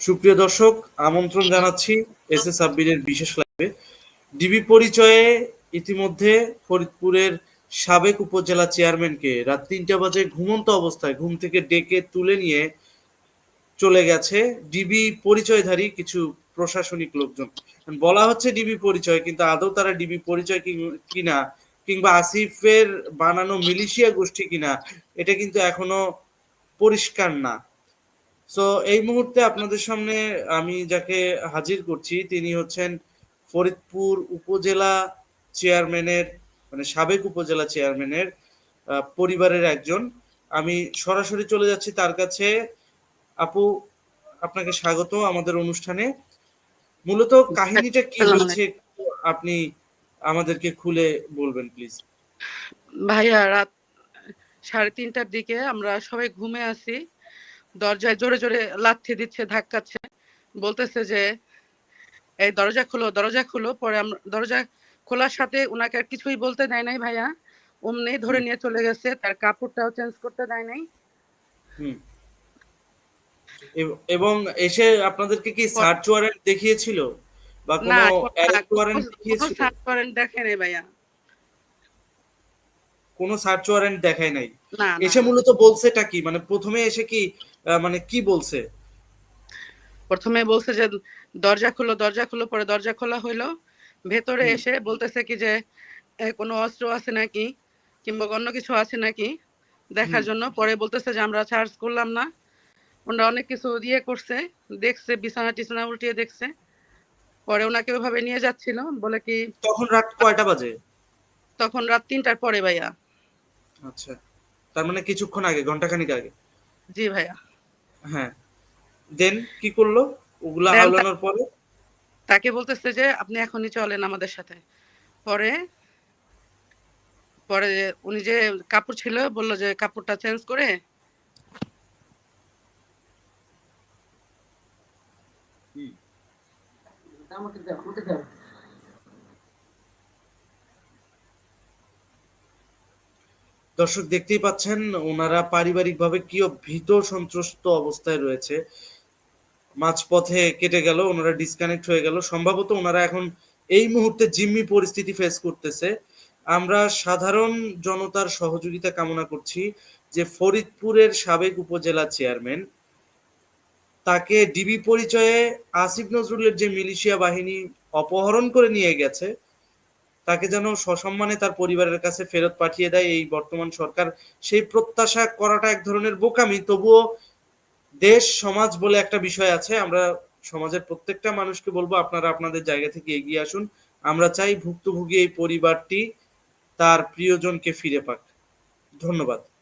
সুপ্রিয় দর্শক, আমন্ত্রণ জানাচ্ছি এস এস সাব্বিরের বিশেষ লাইভে। ডিবি পরিচয়ে ইতিমধ্যে ফরিদপুরের সাবেক উপজেলা চেয়ারম্যানকে রাত তিনটা বাজে ঘুমন্ত অবস্থায় ঘুম থেকে ডেকে তুলে নিয়ে চলে গেছে ডিবি পরিচয়ধারী কিছু প্রশাসনিক লোকজন। বলা হচ্ছে ডিবি পরিচয়, কিন্তু আদৌ তারা ডিবি পরিচয় কিনা কিংবা আসিফের বানানো মিলিশিয়া গোষ্ঠী কিনা, এটা কিন্তু এখনও পরিষ্কার না। সো এই মুহূর্তে আপনাদের সামনে আমি যাকে হাজির করছি তিনি হচ্ছেন ফরিদপুর উপজেলা চেয়ারম্যানের মানে সাবেক উপজেলা চেয়ারম্যানের পরিবারের একজন। আমি সরাসরি চলে যাচ্ছি তার কাছে। আপু আপনাকে স্বাগত আমাদের অনুষ্ঠানে। মূলত কাহিনীটা কি একটু আপনি আমাদেরকে খুলে বলবেন প্লিজ। ভাইয়া রাত সাড়ে তিনটার দিকে আমরা সবাই ঘুমে আছি। দরজায় জোরে জোরে লাথি দিচ্ছে ধাক্কাচ্ছে। বলতেছে যে এই দরজা খুলো দরজা খুলো। পরে আমরা দরজা খোলার সাথে উনাকে আর কিছুই বলতে দেয় নাই ভাইয়া। অমনি ধরে নিয়ে চলে গেছে তার কাপড়টাও চেঞ্জ করতে দেয় নাই। এবং এসে আপনাদেরকে কি সার্চ ওয়ারেন্ট দেখিয়েছিল? বা কোনো অ্যারেস্ট ওয়ারেন্ট দেখিয়েছিল? সার্চ করেন দেখে নাই ভাইয়া। কোনো সার্চ ওয়ারেন্ট দেখায় নাই। এসে মূলত বলছেটা কি? মানে প্রথমে এসে কি মানে কি বলছে? প্রথমে বলছে যে দরজা খুলো দরজা খুলো পরে দরজা খোলা হইল। ভেতরে এসে বলতেছে কি যে কোনো অস্ত্র আছে নাকি? কিংবা অন্য কিছু আছে নাকি? দেখার জন্য। পরে বলতেছে যে আমরা চার্জ করলাম না। ওনারা অনেক কিছু দিয়ে করছে দেখছে বিছানা টিছানা উল্টিয়ে দেখছে। পরে ওনাকে ওইভাবে নিয়ে যাচ্ছিল বলে কি তখন রাত কয়টা বাজে? তখন রাত তিনটার পরে ভাইয়া। আচ্ছা। তার মানে কিছুক্ষণ আগে ঘন্টাখানিক আগে? জি ভাইয়া। হ্যাঁ। দেন কি করল? ওগুলা Then পরে? তাকে বলতেছে যে আপনি এখনই চলেন আমাদের সাথে। পরে পরে উনি যে কাপড় ছিল বলল যে কাপড়টা চেঞ্জ করে দর্শক দেখতেই পাচ্ছেন, ওনারা পারিবারিকভাবে কি ভীত সন্ত্রস্ত অবস্থায় রয়েছে। মাঝপথে কেটে গেল, ওনারা ডিসকানেক্ট হয়ে গেল। সম্ভবত ওনারা এখন এই মুহূর্তে জিম্মি পরিস্থিতি ফেস করতেছে। আমরা সাধারণ জনতার সহযোগিতা কামনা করছি যে ফরিদপুরের সাবেক উপজেলা চেয়ারম্যান তাকে ডিবি পরিচয়ে আসিফ নজরুলের যে মিলিশিয়া বাহিনী অপহরণ করে নিয়ে গেছে তাকে যেন সসম্মানে তার পরিবারের কাছে ফেরত পাঠিয়ে দেয় এই বর্তমান সরকার। সেই প্রত্যাশা করাটা এক ধরনের বোকামি। তবুও দেশ, সমাজ বলে একটা বিষয় আছে। আমরা সমাজের প্রত্যেকটা মানুষকে বলব, আপনারা আপনাদের জায়গা থেকে এগিয়ে আসুন। আমরা চাই ভুক্তভোগী এই পরিবারটি তার প্রিয়জনকে ফিরে পাক। ধন্যবাদ।